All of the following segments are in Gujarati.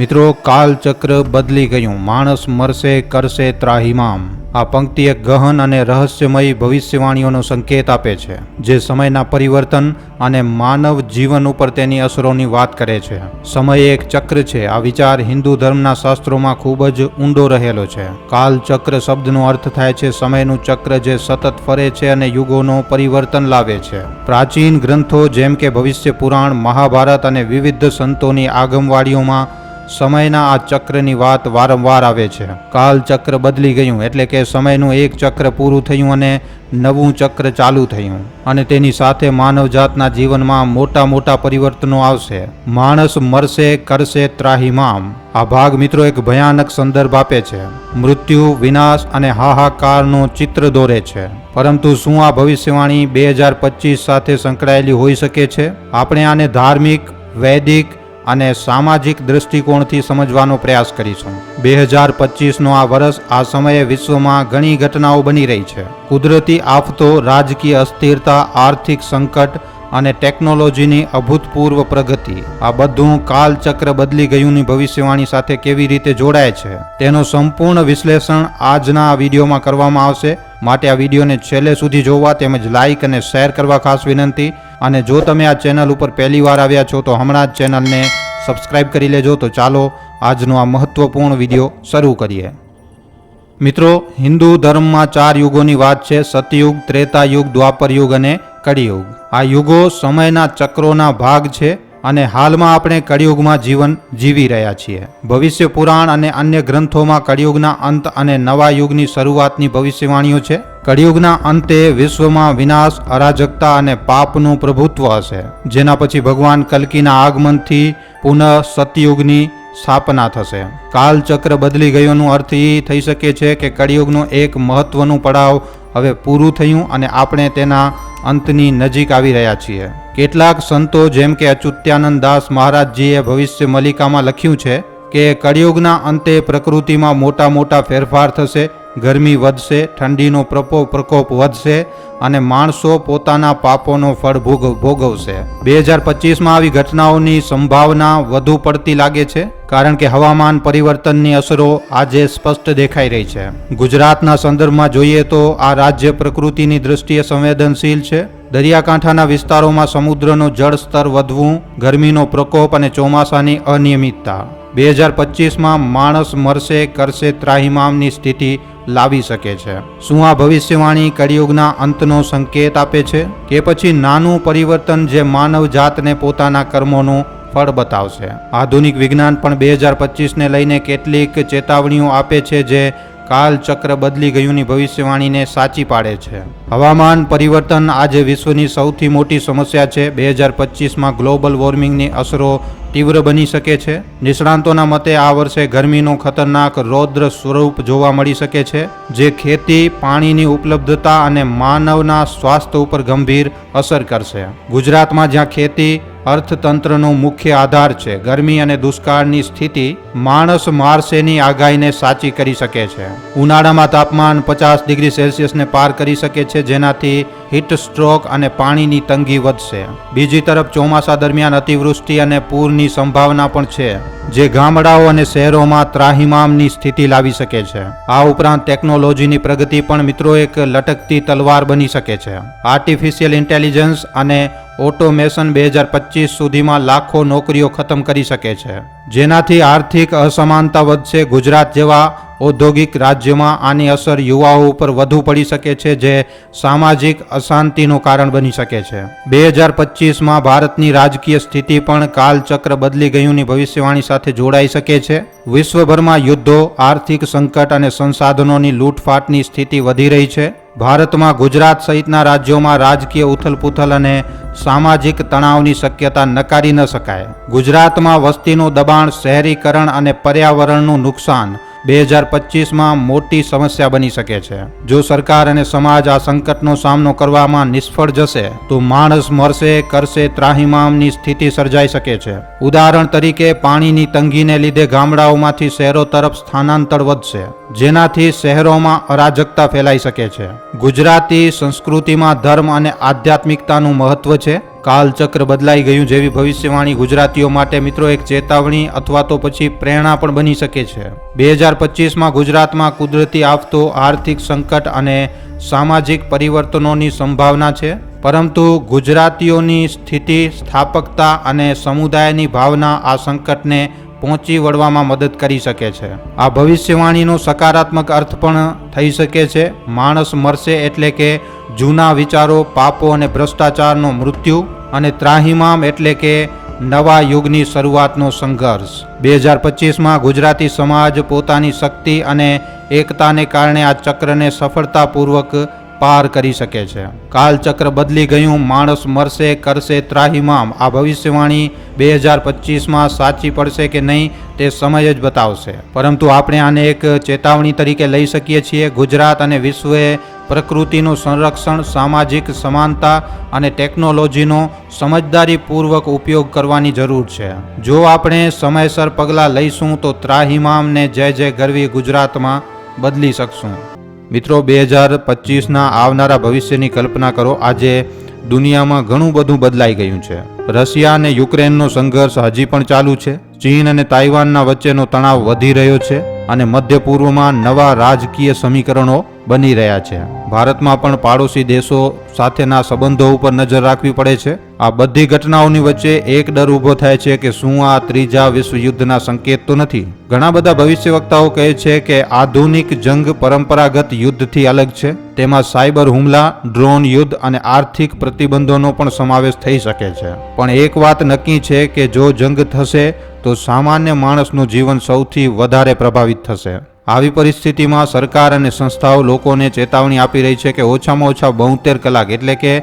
મિત્રો, કાલચક્ર બદલી ગયું. માણસ મરશે, કરશે ત્રાહિમામ. આ પંક્તિ એક ગહન અને રહસ્યમય ભવિષ્યવાણીઓનો સંકેત આપે છે, જે સમયના પરિવર્તન અને માનવ જીવન ઉપર તેની અસરોની વાત કરે છે. સમય એક ચક્ર છે. આ વિચાર હિન્દુ ધર્મના શાસ્ત્રોમાં ખૂબ જ ઊંડો રહેલો છે. કાલચક્ર શબ્દનો અર્થ થાય છે, સમયનું ચક્ર જે સતત ફરે છે અને યુગોનો પરિવર્તન લાવે છે. પ્રાચીન ગ્રંથો જેમ કે ભવિષ્ય પુરાણ, મહાભારત અને વિવિધ સંતોની આગમવાડીઓમાં સમયના આ ચક્રની વાત વારંવાર આવે છે. કાલ ચક્ર બદલી ગયું એટલે કે સમયનું એક ચક્ર પૂરું થયું અને નવું ચક્ર ચાલુ થયું. અને તેની સાથે માનવજાતના જીવનમાં મોટા મોટા પરિવર્તનો આવશે. માણસ મરશે, કરશે ત્રાહિમામ આ ભાગ મિત્રો એક ભયાનક સંદર્ભ આપે છે. મૃત્યુ, વિનાશ અને હાહાકારનો ચિત્ર દોરે છે. પરંતુ શું આ ભવિષ્યવાણી બે હજાર પચીસ સાથે સંકળાયેલી હોઈ શકે છે? આપણે આને ધાર્મિક, વૈદિક અને સામાજિક દૃષ્ટિકોણથી સમજવાનો પ્રયાસ કરીશું. બે હજાર પચીસનો આ વર્ષ આ સમયે વિશ્વમાં ઘણી ઘટનાઓ બની રહી છે. કુદરતી આફતો, રાજકીય અસ્થિરતા, આર્થિક સંકટ અને ટેકનોલોજીની અભૂતપૂર્વ પ્રગતિ. આ બધું કાલચક્ર બદલી ગયુંની ભવિષ્યવાણી સાથે કેવી રીતે જોડાય છે, તેનો સંપૂર્ણ વિશ્લેષણ આજના આ વિડીયોમાં કરવામાં આવશે. માટે આ વિડીયોને છેલ્લે સુધી જોવા તેમજ લાઇક અને શેર કરવા ખાસ વિનંતી. અને જો તમે આ ચેનલ ઉપર પહેલીવાર આવ્યા છો, તો હમણાં જ ચેનલને સબસ્ક્રાઇબ કરી લેજો. તો ચાલો આજનો આ મહત્વપૂર્ણ વીડિયો શરૂ કરીએ. મિત્રો, હિન્દુ ધર્મમાં ચાર યુગોની વાત છે. સતયુગ, ત્રેતાયુગ, દ્વાપર યુગ અને કળિયુગ. આ યુગો સમયના ચક્રોના ભાગ છે અને હાલમાં આપણે કળિયુગમાં જીવન જીવી રહ્યા છીએ. ભવિષ્ય પુરાણ અને અન્ય ગ્રંથોમાં કળિયુગના અંત અને નવા યુગની શરૂઆતની ભવિષ્યવાણીઓ છે. કળિયુગના અંતે વિશ્વમાં વિનાશ, અરાજકતા અને પાપનું પ્રભુત્વ હશે. જેના પછી ભગવાન કલ્કીના આગમનથી પુનઃ સતયુગની સ્થાપના થશે. કાલચક્ર બદલી ગયોનું અર્થ એ થઈ શકે છે કે કળિયુગનું એક મહત્વનું પડાવ હવે પૂરું થયું અને આપણે તેના અંતની નજીક આવી રહ્યા છીએ. કેટલાક સંતો જેમ કે અચ્યુત્યાનંદ દાસ મહારાજજીએ ભવિષ્ય મલિકામાં લખ્યું છે કે કળિયુગના અંતે પ્રકૃતિમાં મોટા મોટા ફેરફાર થશે ગરમી વધશે, ઠંડીનો પ્રપો, પ્રકોપ વધશે અને માણસો પોતાના પાપોનો ફળ ભોગ, ભોગવશે. બે હજાર પચીસમાં આવી ઘટનાઓની સંભાવના વધુ પડતી લાગે છે, કારણ કે હવામાન પરિવર્તનની અસરો આજે સ્પષ્ટ દેખાઈ રહી છે. ગુજરાતના સંદર્ભમાં જોઈએ તો આ રાજ્ય પ્રકૃતિની દૃષ્ટિએ સંવેદનશીલ છે. દરિયાકાંઠાના વિસ્તારોમાં સમુદ્રનું જળ સ્તર વધવું, ગરમીનો પ્રકોપ અને ચોમાસાની અનિયમિતતા. બે હજાર પચીસમાં માણસ મરશે, કરશે ત્રાહિમામની સ્થિતિ લાવી શકે છે. શું આ ભવિષ્યવાણી કળિયુગના અંતનો સંકેત આપે છે કે પછી નાનું પરિવર્તન જે માનવ જાતને પોતાના કર્મોનું ફળ બતાવશે? આધુનિક વિજ્ઞાન પણ બે હજાર પચીસને લઈને કેટલીક ચેતવણીઓ આપે છે જે કાલચક્ર બદલી ગયુંની ભવિષ્યવાણીને સાચી પાડે છે. હવામાન પરિવર્તન આજે વિશ્વની સૌથી મોટી સમસ્યા છે. બે હજાર પચીસમાં ગ્લોબલ વોર્મિંગની અસરો તીવ્ર બની શકે છે. નિષ્ણાંતોના મતે આ વર્ષે ગરમીનો ખતરનાક રૌદ્ર સ્વરૂપ જોવા મળી શકે છે, જે ખેતી, પાણીની ઉપલબ્ધતા અને માનવના સ્વાસ્થ્ય ઉપર ગંભીર અસર કરશે. ગુજરાતમાં જ્યાં ખેતી અર્થતંત્રનો મુખ્ય આધાર છે. ગરમી અને દુષ્કાળની સ્થિતિ માણસ મારશેની આગાહીને સાચી કરી શકે છે. ઉનાળામાં તાપમાન પચાસ ડિગ્રી સેલ્સિયસને પાર કરી શકે છે, જેનાથી હીટ સ્ટ્રોક અને પાણીની તંગી વધશે. બીજી તરફ, ચોમાસા દરમિયાન અતિવૃષ્ટિ અને પૂરની સંભાવના પણ છે, જે ગામડાઓ અને શહેરોમાં ત્રાહિમામની સ્થિતિ લાવી શકે છે. આ ઉપરાંત, ટેકનોલોજીની પ્રગતિ પણ મિત્રો એક લટકતી તલવાર બની શકે છે. આર્ટિફિશિયલ ઇન્ટેલિજન્સ અને ઓટોમેશન બે હજાર પચીસ સુધીમાં લાખો નોકરીઓ ખતમ કરી શકે છે. જેનાથી આર્થિક અસમાનતા વધશે. ગુજરાત જેવા ઔદ્યોગિક રાજ્યમાં આની અસર યુવાઓ ઉપર વધુ પડી શકે છે, જે સામાજિક અશાંતિનું કારણ બની શકે છે. બે હજાર પચીસમાં ભારતની રાજકીય સ્થિતિ પણ કાલચક્ર બદલી ગયુંની ભવિષ્યવાણી સાથે જોડાઈ શકે છે. વિશ્વભરમાં યુદ્ધો, આર્થિક સંકટ અને સંસાધનોની લૂંટફાટની સ્થિતિ વધી રહી છે. ભારતમાં ગુજરાત સહિતના રાજ્યોમાં રાજકીય ઉથલપુથલ અને સામાજિક તણાવની શક્યતા નકારી ન શકાય. ગુજરાતમાં વસ્તીનું દબાણ, શહેરીકરણ અને પર્યાવરણનું નુકસાન બે હજાર પચીસમાં મોટી સમસ્યા બની શકે છે. જો સરકાર અને સમાજ આ સંકટનો સામનો કરવામાં નિષ્ફળ જશે, તો માણસ મરશે, કરશે, ત્રાહિમામની સ્થિતિ સર્જાઈ શકે છે. ઉદાહરણ તરીકે, પાણીની તંગીને લીધે ગામડાઓમાંથી શહેરો તરફ સ્થાનાંતર વધશે, જેનાથી શહેરોમાં અરાજકતા ફેલાઈ શકે છે. ગુજરાતી સંસ્કૃતિમાં ધર્મ અને આધ્યાત્મિકતાનું મહત્વ છે. કાલચક્ર બદલાઈ ગયું જેવી ભવિષ્યવાણી ગુજરાતીઓ માટે મિત્રો એક ચેતવણી અથવા તો પછી પ્રેરણા પણ બની શકે છે. બે હજાર પચીસમાં ગુજરાતમાં કુદરતી આફતો, આર્થિક સંકટ અને સામાજિક પરિવર્તનોની સંભાવના છે. પરંતુ ગુજરાતીઓની સ્થિતિ, સ્થાપકતા અને સમુદાયની ભાવના આ સંકટને પહોંચી વળવામાં મદદ કરી શકે છે. આ ભવિષ્યવાણીનો સકારાત્મક અર્થ પણ થઈ શકે છે. માણસ મરશે એટલે કે જૂના વિચારો, પાપો અને ભ્રષ્ટાચારનો મૃત્યુ અને ત્રાહિમામ એટલે કે નવા યુગની શરૂઆતનો સંઘર્ષ. બે હજાર પચીસમાં ગુજરાતી સમાજ પોતાની શક્તિ અને એકતાને કારણે આ ચક્રને સફળતાપૂર્વક પાર કરી શકે છે. કાલચક્ર બદલી ગયું, માણસ મરશે, કરશે ત્રાહિમામ. આ ભવિષ્યવાણી બે હજાર પચીસમાં સાચી પડશે કે નહીં તે સમય જ બતાવશે. પરંતુ આપણે આને એક ચેતવણી તરીકે લઈ શકીએ છીએ. ગુજરાત અને વિશ્વએ પ્રકૃતિનું સંરક્ષણ, સામાજિક સમાનતા અને ટેકનોલોજીનો સમજદારીપૂર્વક ઉપયોગ કરવાની જરૂર છે. જો આપણે સમયસર પગલાં લઈશું તો ત્રાહિમામને જય જય ગરવી ગુજરાતમાં બદલી શકશું. મિત્રો, બે હજાર પચીસના આવનારા ભવિષ્યની કલ્પના કરો, આજે દુનિયામાં ઘણું બધું બદલાઈ ગયું છે. રશિયા અને યુક્રેનનો સંઘર્ષ હજી પણ ચાલુ છે. ચીન અને તાઇવાનના વચ્ચેનો તણાવ વધી રહ્યો છે અને મધ્ય પૂર્વમાં નવા રાજકીય સમીકરણો બની રહ્યા છે. ભારતમાં પણ પાડોશી દેશો સાથેના સંબંધો ઉપર નજર રાખવી પડે છે. આ બધી ઘટનાઓની વચ્ચે એક ડર ઊભો થાય છે કે શું આ ત્રીજા વિશ્વ યુદ્ધના સંકેત તો નથી. ઘણા બધા ભવિષ્યવક્તાઓ કહે છે કે આધુનિક જંગ પરંપરાગત યુદ્ધથી અલગ છે. તેમાં સાયબર હુમલા, ડ્રોન યુદ્ધ અને આર્થિક પ્રતિબંધોનો પણ સમાવેશ થઈ શકે છે. પણ એક વાત નક્કી છે કે જો જંગ થશે, તો સામાન્ય માણસનું જીવન સૌથી વધારે પ્રભાવિત થશે. આવી પરિસ્થિતિમાં સરકાર અને સંસ્થાઓ લોકોને ચેતવણી આપી રહી છે કે ઓછામાં ઓછા બોતેર કલાક એટલે કે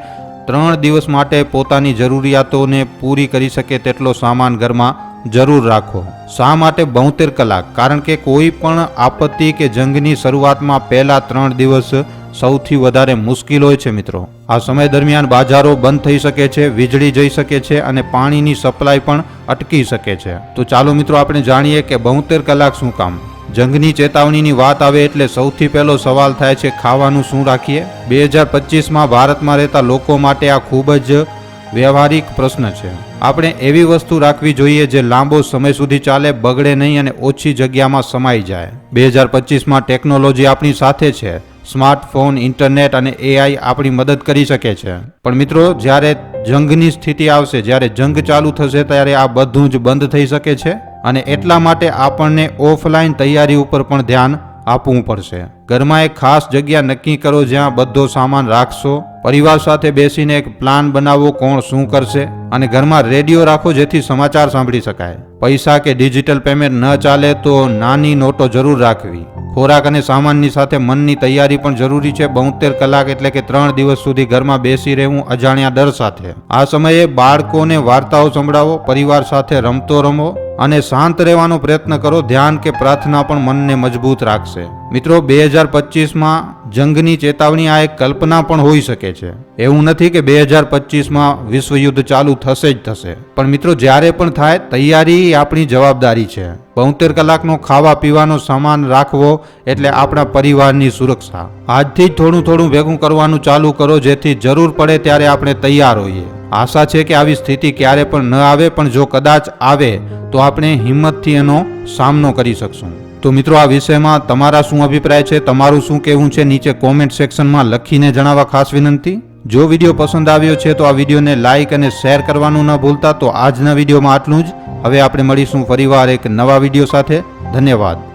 ત્રણ દિવસ માટે પોતાની જરૂરિયાતોને પૂરી કરી શકે તેટલો સામાન ઘરમાં જરૂર રાખો. શા માટે બોતેર કલાક? કારણ કે કોઈ પણ આપત્તિ કે જંગની શરૂઆતમાં પહેલા ત્રણ દિવસ સૌથી વધારે મુશ્કેલ હોય છે મિત્રો. આ સમય દરમિયાન બાજારો બંધ થઈ શકે છે, વીજળી જઈ શકે છે અને પાણીની સપ્લાય પણ અટકી શકે છે. તો ચાલો મિત્રો, આપણે જાણીએ કે બોતેર કલાક શું કામ? જંગની ચેતવણીની વાત આવે એટલે સૌથી પહેલો સવાલ થાય છે, ખાવાનું શું રાખીએ? બે હજાર પચીસમાં ભારતમાં રહેતા લોકો માટે આ ખૂબ જ વ્યવહારિક પ્રશ્ન છે. આપણે એવી વસ્તુ રાખવી જોઈએ જે લાંબો સમય સુધી ચાલે, બગડે નહીં અને ઓછી જગ્યામાં સમાઈ જાય. બે હજાર પચીસમાં ટેકનોલોજી આપણી સાથે છે. સ્માર્ટફોન, ઇન્ટરનેટ અને એઆઈ આપણી મદદ કરી શકે છે. પણ મિત્રો, જ્યારે જંગની સ્થિતિ આવશે, જ્યારે જંગ ચાલુ થશે, ત્યારે આ બધું જ બંધ થઈ શકે છે? અને એટલા માટે આપણને ઓફલાઈન તૈયારી ઉપર પણ ધ્યાન આપવું પડશે. ઘરમાં એક ખાસ જગ્યા નક્કી કરો જ્યાં બધો સામાન રાખશો. પરિવાર સાથે બેસીને એક પ્લાન બનાવો કોણ શું કરશે અને ઘરમાં રેડિયો રાખો જેથી સમાચાર સાંભળી શકાય. પૈસા કે ડિજિટલ પેમેન્ટ ન ચાલે તો નાની નોટો જરૂર રાખવી. ખોરાક અને સામાનની સાથે મનની તૈયારી પણ જરૂરી છે. બોતેર કલાક એટલે કે ત્રણ દિવસ સુધી ઘરમાં બેસી રહેવું અજાણ્યા ડર સાથે. આ સમયે બાળકોને વાર્તાઓ સંભળાવો, પરિવાર સાથે રમતો રમો અને શાંત રહેવાનો પ્રયત્ન કરો. ધ્યાન કે પ્રાર્થના પણ મનને મજબૂત રાખશે. મિત્રો બે હજાર પચીસમાં જંગની ચેતવણી આ એક કલ્પના પણ હોઈ શકે છે. એવું નથી કે બે હજાર પચીસમાં વિશ્વયુદ્ધ ચાલુ થશે જ થશે. પણ મિત્રો, જ્યારે પણ થાય, તૈયારી આપણી જવાબદારી છે. બોતેર કલાકનો ખાવા પીવાનો સામાન રાખવો એટલે આપણા પરિવારની સુરક્ષા. આજથી જ થોડું થોડું ભેગું કરવાનું ચાલુ કરો, જેથી જરૂર પડે ત્યારે આપણે તૈયાર હોઈએ. આશા છે કે આવી સ્થિતિ ક્યારે પણ ન આવે, પણ જો કદાચ આવે, તો આપણે હિંમતથી એનો સામનો કરી શકશું. તો મિત્રો, આ વિષયમાં તમારા શું અભિપ્રાય છે? તમારું શું કહેવું છે? નીચે કોમેન્ટ સેક્શનમાં લખીને જણાવવા ખાસ વિનંતી. જો વીડિયો પસંદ આવ્યો છે, તો આ વિડીયોને લાઇક અને શેર કરવાનું ન ભૂલતા. તો આજના વિડીયોમાં આટલું જ. હવે આપણે મળીશું ફરીવાર એક નવા વીડિયો સાથે. ધન્યવાદ.